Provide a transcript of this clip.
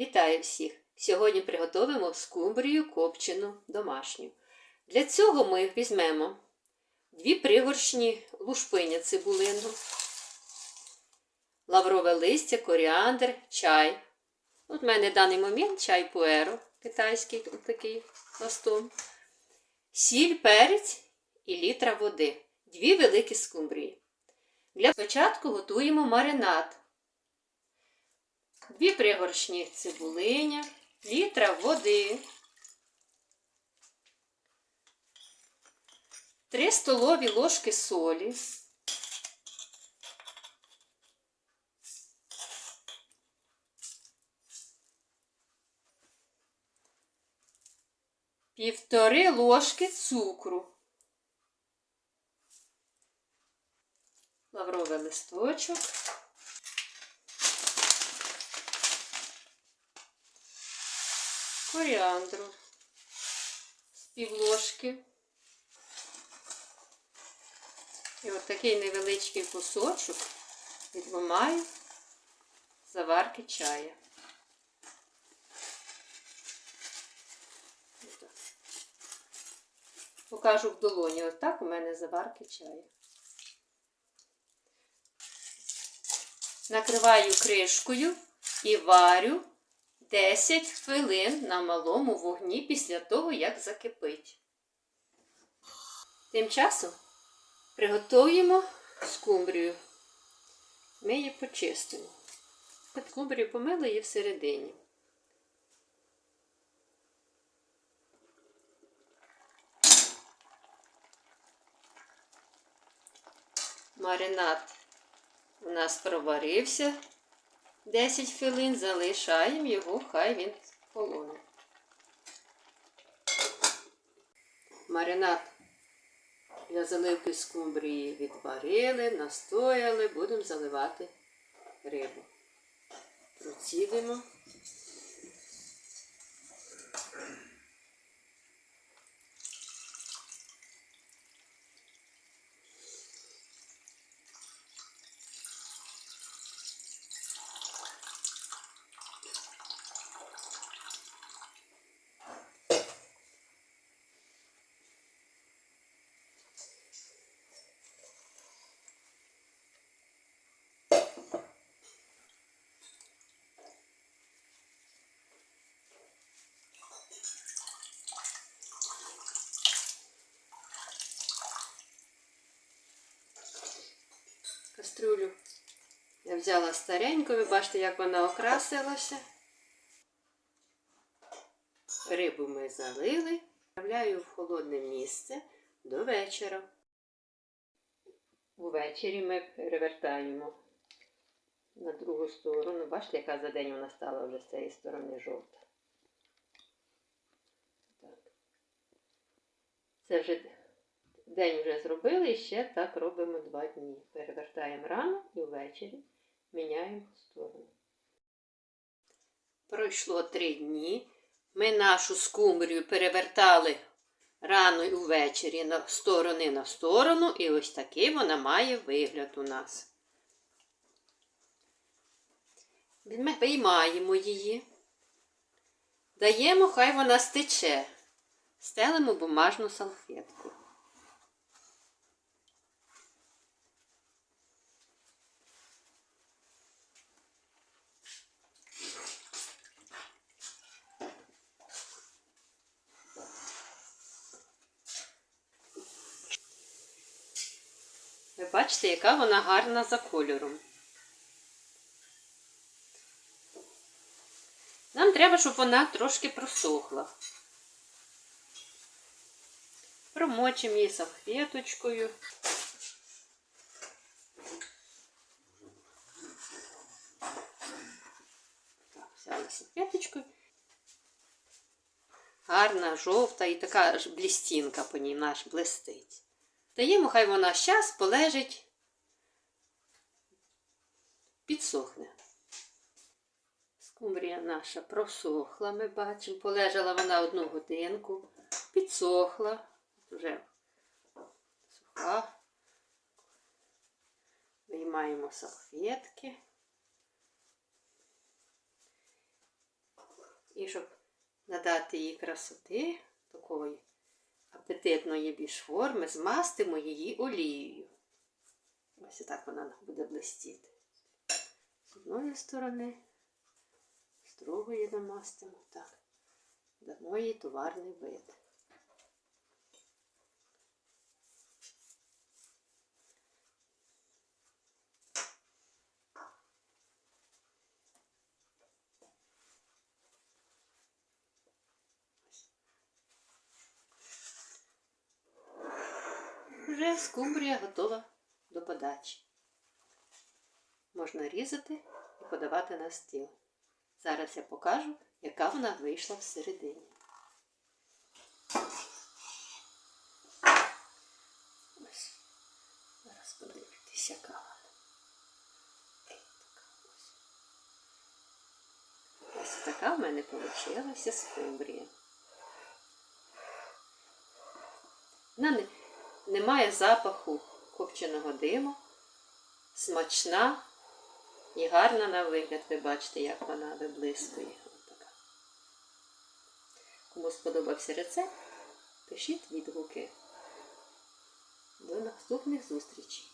Вітаю всіх! Сьогодні приготуємо скумбрію копчену домашню. Для цього ми візьмемо дві пригоршні лушпиня цибулину, лаврове листя, коріандр, чай. От в мене в даний момент чай пуеро, китайський такий пластун, сіль, перець і літра води. Дві великі скумбрії. Для початку готуємо маринад. Дві пригоршні цибулиня, літра води, 3 столові ложки солі, півтори ложки цукру, лавровий листочок. Коріандру з півложки. І от такий невеличкий кусочок відломаю заварки чая. Покажу в долоні. Отак у мене заварки чаю. Накриваю кришкою і варю 10 хвилин на малому вогні після того, як закипить. Тим часом приготуємо скумбрію. Ми її почистимо. Скумбрію помили її всередині. Маринад у нас проварився. 10 хвилин залишаємо його, хай він холоне. Маринад для заливки скумбрії відварили, настояли, будемо заливати рибу. Процідимо. Кастрюлю я взяла стареньку, ви бачите, як вона окрасилася. Рибу ми залили, відправляю в холодне місце до вечора. Увечері ми перевертаємо на другу сторону. Бачите, яка за день вона стала вже з цієї сторони жовта. Так. Це вже День вже зробили і ще так робимо два дні. Перевертаємо рано і ввечері міняємо сторону. Пройшло три дні. Ми нашу скумбрію перевертали рано і ввечері на сторони на сторону, і ось такий вона має вигляд у нас. Ми виймаємо її, даємо, хай вона стече, стелимо бумажну салфетку. Ви бачите, яка вона гарна за кольором. Нам треба, щоб вона трошки просохла. Промочимо її салфеточкою. Так, взяла салфеточкою. Гарна, жовта і така ж блістінка по ній наш блистить. Даємо, хай вона щас полежить, підсохне. Скумбрія наша просохла, ми бачимо, полежала вона одну годинку, підсохла, вже суха. Виймаємо салфетки. І щоб надати їй красоти, такої апетитної більш форми, змастимо її олією. Ось так вона буде блистіти. З одної сторони, з другої намастимо. Так. Дамо їй товарний вид. Вже скумбрія готова до подачі. Можна різати і подавати на стіл. Зараз я покажу, яка вона вийшла всередині. Ось. Зараз подивитись, яка вона. Ось. Така в мене вийшла скумбрія. Вона не, не запаху копченого диму, смачна і гарна на вигляд. Ви бачите, як вона виблискує. Кому сподобався рецепт, пишіть відгуки. До наступних зустрічей!